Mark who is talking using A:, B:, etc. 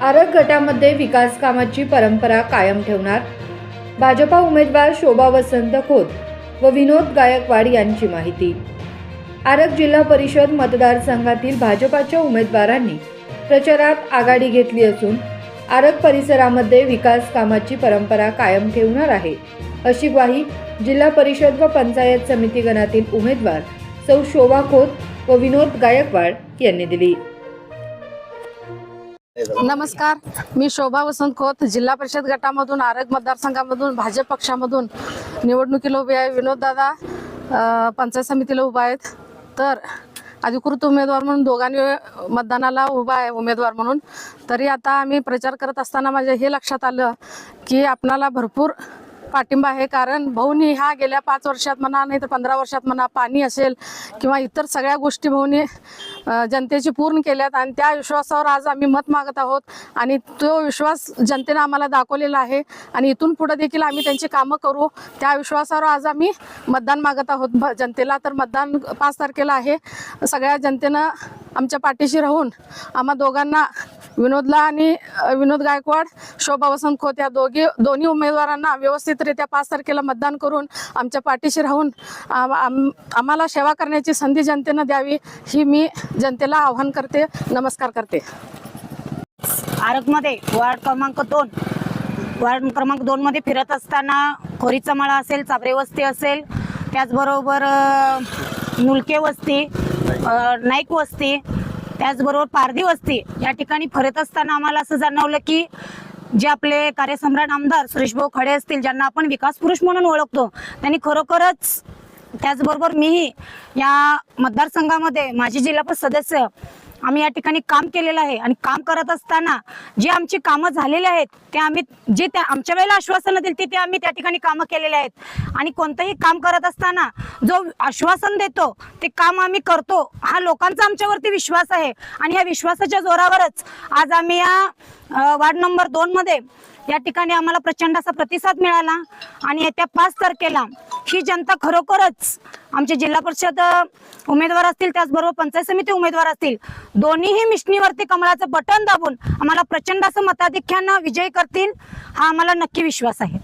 A: आरग गटामध्ये विकास कामाची परंपरा कायम ठेवणार. भाजपा उमेदवार शोभा वसंत खोत व विनोद गायकवाड यांची माहिती. आरग जिल्हा परिषद मतदारसंघातील भाजपाच्या उमेदवारांनी प्रचारात आघाडी घेतली असून आरग परिसरामध्ये विकास कामाची परंपरा कायम ठेवणार आहे अशी ग्वाही जिल्हा परिषद व पंचायत समिती गणातील उमेदवार सौ शोभा खोत व विनोद गायकवाड यांनी दिली.
B: नमस्कार मी शोभा वसंत खोत जिल्हा परिषद गटामधून आरग मतदारसंघामधून भाजप पक्षामधून निवडणुकीला उभे आहे. विनोद दादा पंचायत समितीला उभा आहेत. तर अधिकृत उमेदवार म्हणून दोघांनी मतदानाला उभा आहे उमेदवार म्हणून. तरी आता आम्ही प्रचार करत असताना माझ्या हे लक्षात आलं की आपणाला भरपूर पाठिंबा आहे. कारण भाऊनी ह्या गेल्या पाच वर्षात म्हणा नाही तर पंधरा वर्षात म्हणा पाणी असेल किंवा इतर सगळ्या गोष्टी भाऊनी जनतेची पूर्ण केल्यात आणि त्या विश्वासावर आज आम्ही मत मागत आहोत आणि तो विश्वास जनतेनं आम्हाला दाखवलेला आहे आणि इथून पुढे देखील आम्ही त्यांची कामं करू. त्या विश्वासावर आज आम्ही मतदान मागत आहोत. भ- जनतेला तर मतदान पाच तारखेला आहे. सगळ्या जनतेनं आमच्या पाठीशी राहून आम्हा दोघांना विनोदला आणि विनोद गायकवाड शोभा वसंत खोत या दोघी दोन्ही उमेदवारांना व्यवस्थितरित्या पाच तारखेला मतदान करून आमच्या पाठीशी राहून आम- आम्हाला सेवा करण्याची संधी जनतेनं द्यावी ही मी जनतेला आव्हान करते नमस्कार करते.
C: आरगमध्ये वार्ड क्रमांक दोन वार्ड क्रमांक दोन मध्ये फिरत असताना खोरीचा माळा असेल चाबरे वस्ती असेल त्याचबरोबर नुलके मुलके वस्ती नाईक वस्ती त्याचबरोबर पारधी वस्ती या ठिकाणी फिरत असताना आम्हाला असं जाणवलं की जे आपले कार्यसम्राट आमदार सुरेशभाऊ खडे असतील ज्यांना आपण विकास पुरुष म्हणून ओळखतो त्यांनी खरोखरच त्याचबरोबर मीही या मतदारसंघामध्ये माझी जिल्हापद सदस्य आम्ही या ठिकाणी काम केलेलं आहे आणि काम करत असताना जी आमची कामं झालेली आहेत ते आम्ही जे त्या आमच्या वेळेला आश्वासनं दिली ते आम्ही त्या ठिकाणी कामं केलेले आहेत. आणि कोणतंही काम करत असताना जो आश्वासन देतो ते काम आम्ही करतो हा लोकांचा आमच्यावरती विश्वास आहे. आणि या विश्वासाच्या जोरावरच आज आम्ही या वार्ड नंबर दोनमध्ये या ठिकाणी आम्हाला प्रचंड असा प्रतिसाद मिळाला आणि येत्या पाच तारखेला ही जनता खरोखरच आमचे जिल्हा परिषद उमेदवार असतील त्याचबरोबर पंचायत समिती उमेदवार असतील दोन्हीही मिशनीवरती कमळाचं बटन दाबून आम्हाला प्रचंड असं मताधिक्यानं विजयी करतील हा आम्हाला नक्की विश्वास आहे.